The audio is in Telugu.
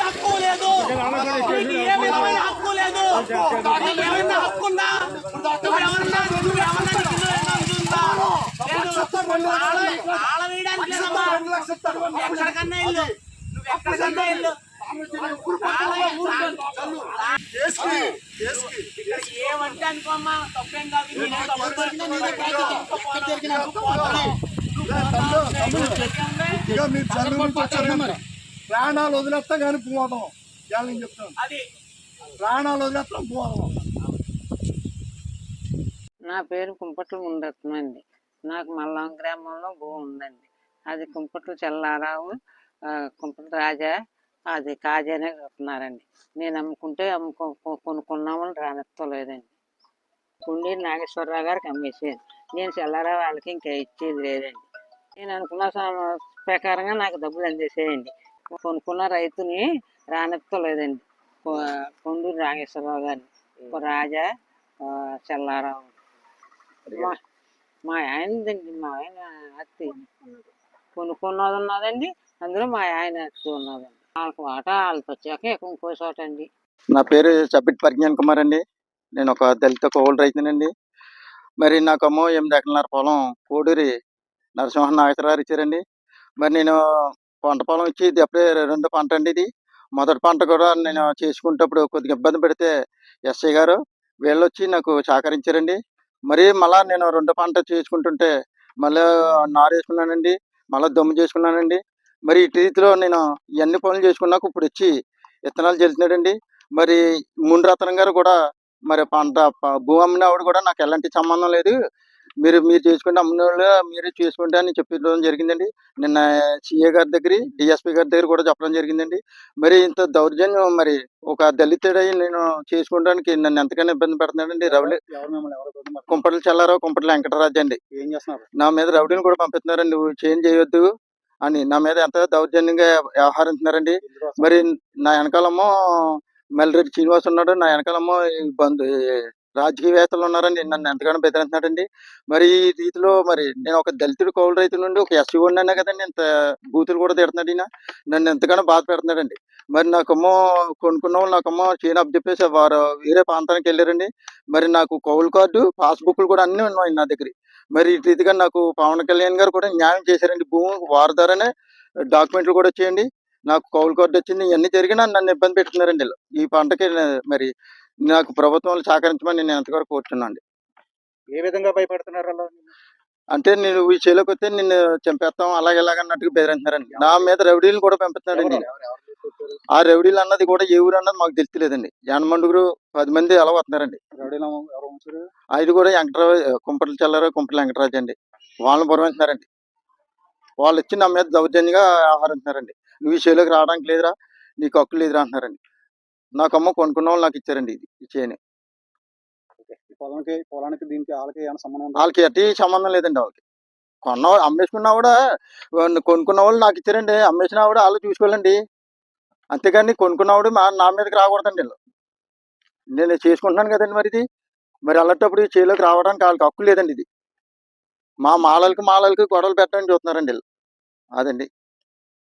హక్కు లేదు ఏ విధమైన హక్కు లేదు ఏమైనా హక్కు ఉందా నువ్వు ఎవరన్నా నువ్వు ఎవరన్నా నీకు ఇందులో ఏమైనా ఇది ఉందా? లేదు. తాళం- తాళం వేయడానికి లేదమ్మా. నువ్వు ఎక్కడికన్నా ఇల్లు నువ్వు ఎక్కడికన్నా ఇల్లు ఏమంటే అనుకోమ్మా తప్పేం కాదు ఇక మీరు ప్రాణాలు వదిలేస్తా కానీ పోదాం. ఇవాళ నేను చెప్తాను. అది. ప్రాణాలు వదిలేస్తాం పోదాం. నా పేరు కుంపట్ల ముందత్నం అండి నాకు మల్లం గ్రామంలో భూమి ఉందండి. అది కుంపట్ల చెల్లారావు కుంపట్ల రాజా అది కాజానే కడుతున్నారండి. నేను అమ్ముకుంటే అమ్ముకో కొనుక్కున్నామని రానెత్తలేదండి. కుండి నాగేశ్వరరావు గారికి అమ్మేసాను నేను చెల్లారావు వాళ్ళకి ఇంకా ఇచ్చేది లేదండి. నేను అనుకున్న ప్రకారంగా నాకు డబ్బులు అందేసేయండి కొనుక్కున్న రైతుని రానెత్తలేదండి. కొండూరు నాగేశ్వరరావు గారిని. ఒక రాజా చెల్లారావు. మా మా ఆయనదండి మా ఆయన అత్తి. కొనుక్కున్నది ఉన్నదండి అందులో మా ఆయన అత్తి ఉన్నదండి. వాళ్ళకి వాట వాళ్ళకి వచ్చాక ఇంకో చోట అండి నా పేరు చబ్బిటి పరిజ్ఞాన్ కుమార్ అండి. నేను ఒక దళిత కోవల రైతునండి. మరి నాకు అమ్మో ఎనిమిది ఎకరాల పొలం కోడూరి నరసింహ నాగేశ్వరరావు ఇచ్చారండి. మరి నేను పంట పొలం ఇచ్చి ఇది అప్పుడే రెండు పంట అండి ఇది. మొదటి పంట కూడా నేను చేసుకునేటప్పుడు కొద్దిగా ఇబ్బంది పెడితే ఎస్ఐ గారు వీళ్ళు వచ్చి నాకు సహకరించారండి. మరి మళ్ళా నేను రెండు పంట చేసుకుంటుంటే మళ్ళీ నారు వేసుకున్నానండి మళ్ళీ దమ్ము చేసుకున్నానండి. మరి ఇటు రీతిలో నేను ఇవన్నీ పనులు చేసుకున్నాక ఇప్పుడు వచ్చి విత్తనాలు చెల్లినాడండి మరి మునిరత్నం గారు కూడా మరి పంట భూమి భూ అమ్మిన ఆవిడ కూడా నాకు ఎలాంటి సంబంధం లేదు. మీరు మీరు చేసుకుంటే అమ్మిన వాళ్ళు మీరే చేసుకుంటే అని చెప్పడం జరిగిందండి. నిన్న సిఏ గారి దగ్గర డిఎస్పీ గారి దగ్గర కూడా చెప్పడం జరిగిందండి. మరి ఇంత దౌర్జన్యం మరి ఒక దళితుడై నేను చేసుకోవడానికి నన్ను ఎంతకైనా ఇబ్బంది పెడుతున్నాడండి. రవలి కుంపట్ల చల్లారావు కుంపట్ల వెంకటరాజు అండి. ఏం చేస్తున్నారు? నా మీద రౌడీని కూడా పంపిస్తున్నారండి. నువ్వు చేంజ్ చేయొద్దు అని నా మీద ఎంత దౌర్జన్యంగా వ్యవహరిస్తున్నారండి మరి నా వెనకాలమో మల్లిరెడ్డి శ్రీనివాస్ ఉన్నాడు. నా వెనకాలమో బంధు రాజకీయవేత్తలు ఉన్నారండి నన్ను ఎంతగానో బెదిరిస్తున్నాడండి మరి ఈ రీతిలో మరి నేను ఒక దళితుడు కౌలు రైతు నుండి ఒక ఎస్సీ ఉన్నానే కదండి ఇంత బూతులు కూడా తిడుతున్నాడు ఈయన. నన్ను ఎంతగానో బాధ పెడుతున్నాడండి. మరి నాకమ్మో కొనుక్కున్న వాళ్ళు నాకమ్మో చేయను అప్ చెప్పేసి వారు వేరే ప్రాంతానికి వెళ్ళారండి. మరి నాకు కౌలు కార్డు పాస్బుక్లు కూడా అన్నీ ఉన్నాయి నా దగ్గర. మరి ఈ రీతిగా నాకు పవన్ కళ్యాణ్ గారు కూడా న్యాయం చేశారండి. భూమి వారి ద్వారానే డాక్యుమెంట్లు కూడా వచ్చేయండి. నాకు కౌలు కార్డు వచ్చింది ఇవన్నీ జరిగినా నన్ను ఇబ్బంది పెట్టుకున్నారండి ఈ పంటకి మరి నాకు ప్రభుత్వం సహకరించమని నేను ఎంతవరకు కోరుతున్నాను ఏ విధంగా భయపడుతున్నారు అలా అంటే నేను ఈ చేలోకి వస్తే నిన్ను చంపేస్తాం అలాగే ఇలాగ అన్నట్టుగా బెదిరింటున్నారండి నా మీద రౌడీలు కూడా పంపిస్తున్నారండి ఆ రౌడీలు అన్నది కూడా ఏ ఊరు అన్నది మాకు తెలియలేదండి జనమండుగురు పది మంది అలా వస్తున్నారండి. ఐదు కూడా వెంకటరావు కుంపట్ల చల్లారావు కుంపట్ల వెంకటరాజు అండి. వాళ్ళని పురమిస్తున్నారండి వాళ్ళు వచ్చి నా మీద దౌర్జన్యంగా ఆహరిస్తున్నారండి నువ్వు ఈ చేలోకి రావడానికి లేదురా నీకు హక్కు లేదురా అంటున్నారండి. నాకు అమ్మ కొనుక్కున్న వాళ్ళు నాకు ఇచ్చారండి ఇది ఈ చేయని పొలానికి పొలానికి దీనికి వాళ్ళకి ఏమైనా సంబంధం వాళ్ళకి ఎట్టి సంబంధం లేదండి వాళ్ళకి కొన్న అమ్మేసుకున్నా కూడా కొనుక్కున్న వాళ్ళు నాకు ఇచ్చారండి. అమ్మేసిన కూడా వాళ్ళు చూసుకోవాలండి. అంతేగాని కొనుక్కున్నవాడు మా నా మీదకి రాకూడదండి వీళ్ళు నేను చేసుకుంటున్నాను కదండి మరి ఇది. మరి అలాంటప్పుడు ఈ చేలోకి రావడానికి వాళ్ళకి హక్కు లేదండి ఇది. మా మాలలకి మాలలకి గొడవలు పెట్టడానికి చూస్తున్నారండి వీళ్ళు అదండి.